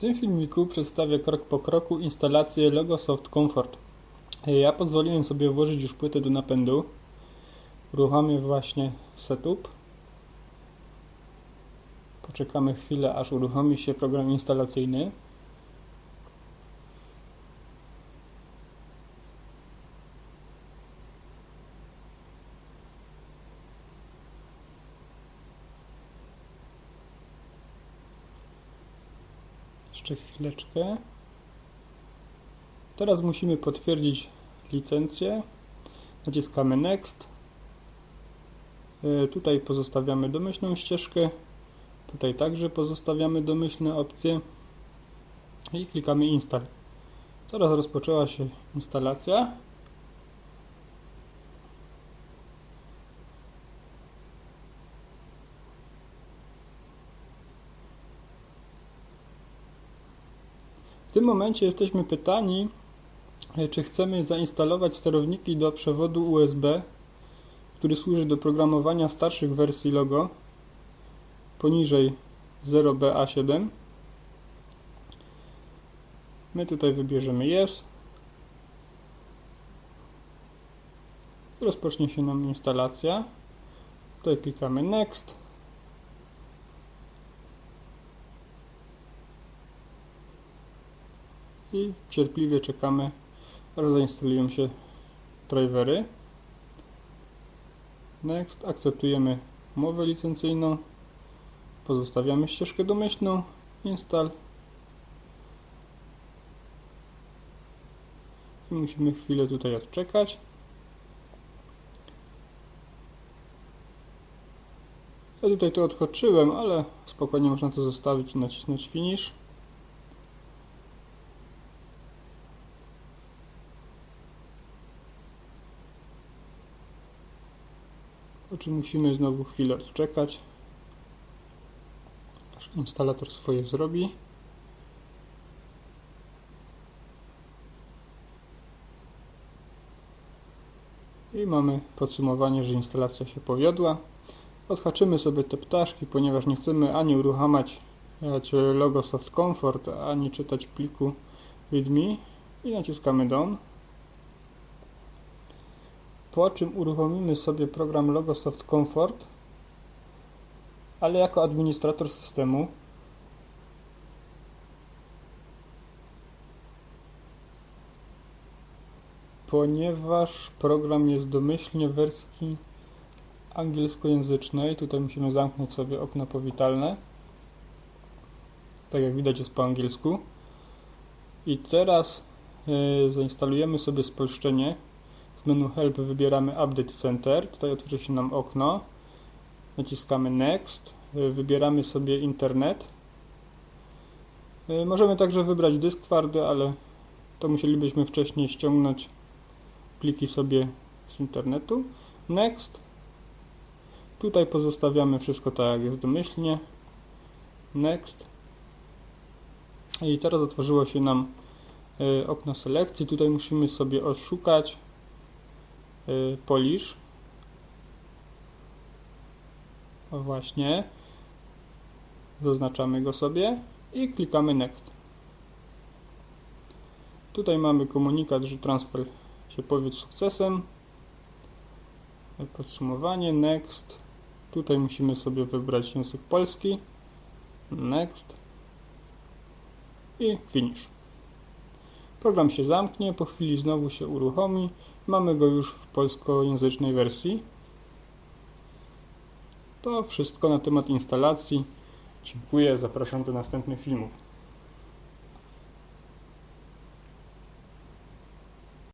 tym filmiku przedstawię krok po kroku instalację Logosoft Comfort. Ja pozwoliłem sobie włożyć już płytę do napędu. Uruchomię właśnie setup. Poczekamy chwilę, aż uruchomi się program instalacyjny. Jeszcze chwileczkę. Teraz musimy potwierdzić licencję. Naciskamy Next. Y, Tutaj pozostawiamy domyślną ścieżkę. Tutaj także pozostawiamy domyślne opcje. I klikamy Install. Teraz rozpoczęła się instalacja. W tym momencie jesteśmy pytani, e, czy chcemy zainstalować sterowniki do przewodu USB, który służy do programowania starszych wersji logo poniżej 0BA7. My tutaj wybierzemy Yes. Rozpocznie się nam instalacja. Tutaj klikamy Next. I cierpliwie czekamy, aż zainstalują się drivery. Next, akceptujemy umowę licencyjną, pozostawiamy ścieżkę domyślną, install i musimy chwilę tutaj odczekać. Ja tutaj to odhaczyłem, ale spokojnie można to zostawić i nacisnąć finish. Czym musimy znowu chwilę odczekać, aż instalator swoje zrobi. I mamy podsumowanie, że instalacja się powiodła. Odhaczymy sobie te ptaszki, ponieważ nie chcemy ani uruchamiać logo Soft Comfort, ani czytać pliku readme i naciskamy Done po czym uruchomimy sobie program Logosoft Comfort, ale jako administrator systemu. Ponieważ program jest domyślnie w wersji angielskojęzycznej, tutaj musimy zamknąć sobie okno powitalne. Tak jak widać jest po angielsku. I teraz yy, zainstalujemy sobie spolszczenie z menu Help wybieramy Update Center. Tutaj otworzy się nam okno. Naciskamy Next. Wybieramy sobie Internet. Możemy także wybrać dysk twardy, ale to musielibyśmy wcześniej ściągnąć pliki sobie z internetu. Next. Tutaj pozostawiamy wszystko tak jak jest domyślnie. Next. I teraz otworzyło się nam e, okno selekcji. Tutaj musimy sobie odszukać Y, Polish. O właśnie. Zaznaczamy go sobie i klikamy Next. Tutaj mamy komunikat, że transfer się powiódł sukcesem. Podsumowanie, Next. Tutaj musimy sobie wybrać język polski. Next. I Finish. Program się zamknie, po chwili znowu się uruchomi. Mamy go już w polskojęzycznej wersji. To wszystko na temat instalacji. Dziękuję, zapraszam do następnych filmów.